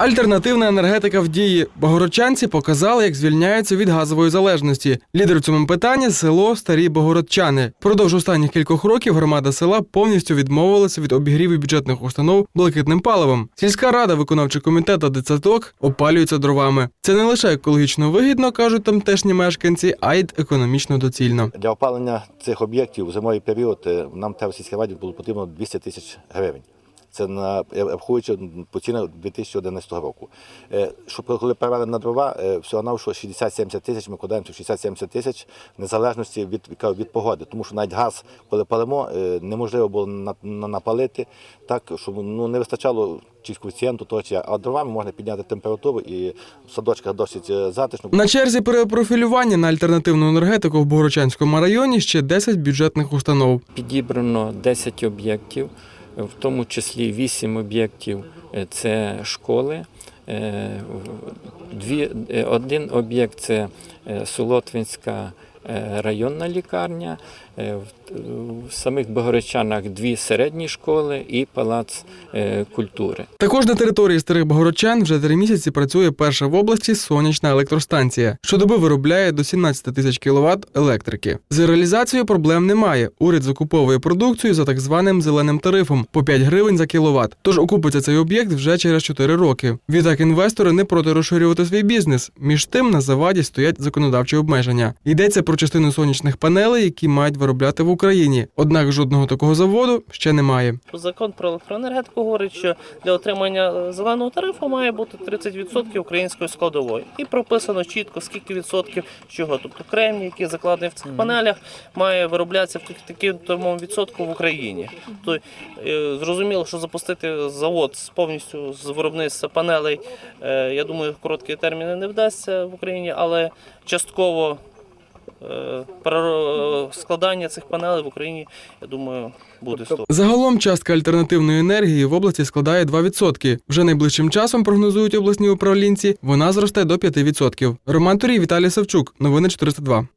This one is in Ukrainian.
Альтернативна енергетика в дії. Богородчанці показали, як звільняються від газової залежності. Лідер у цьому питанні село Старі Богородчани. Продовж останніх кількох років громада села повністю відмовилася від обігріву бюджетних установ блакитним паливом. Сільська рада, виконавчий комітет та дитсадок опалюються дровами. Це не лише екологічно вигідно, кажуть тамтешні мешканці, а й економічно доцільно. Для опалення цих об'єктів у зимовий період е, нам в сільській раді було потрібно 200 тисяч гривень. Це на е, по цінах 2011 року. Е, Щоб коли перевели на дрова, е, всього навшого 60-70 тисяч, ми кладаємо цих 60-70 тисяч в незалежності від, від погоди. Тому що навіть газ, коли палимо, е, неможливо було на- на- напалити так, щоб ну, не вистачало чи коефіцієнту, того, чи, а дровами можна підняти температуру і в садочках досить затишно. На черзі перепрофілювання на альтернативну енергетику в Богородчанському районі ще 10 бюджетних установ. Підібрано 10 об'єктів, в тому числі вісім об'єктів е, це школи. е, Дві, е, один об'єкт це Солотвинська районна лікарня, е, в самих Богородчанах дві середні школи і палац е, культури. Також на території старих Богородчан вже три місяці працює перша в області сонячна електростанція. Щодоби виробляє до 17 тисяч кВт електрики. З реалізацією проблем немає. Уряд закуповує продукцію за так званим зеленим тарифом по 5 гривень за кіловат. Тож окупиться цей об'єкт вже через 4 роки. Відтак інвестори не проти розширювати свій бізнес. Між тим на заваді стоять законодавчі обмеження. Йдеться про частину сонячних панелей, які мають виробляти в Україні. Однак жодного такого заводу ще немає. Закон про електроенергетику говорить, що для отримання е, зеленого тарифу має бути 30% української складової. І прописано чітко, скільки відсотків чого. Тобто кремній, який закладений в цих панелях, має вироблятися в так- таким тому відсотку в Україні. Тобто е, зрозуміло, що запустити завод з повністю з виробництва панелей, е, я думаю, короткі терміни не вдасться в Україні, але частково. Е, переро- Складання цих панелей в Україні, я думаю, буде стоп. Загалом частка альтернативної енергії в області складає 2%. Вже найближчим часом прогнозують обласні управлінці. Вона зросте до 5%. Роман Турій, Віталій Савчук. Новини 402.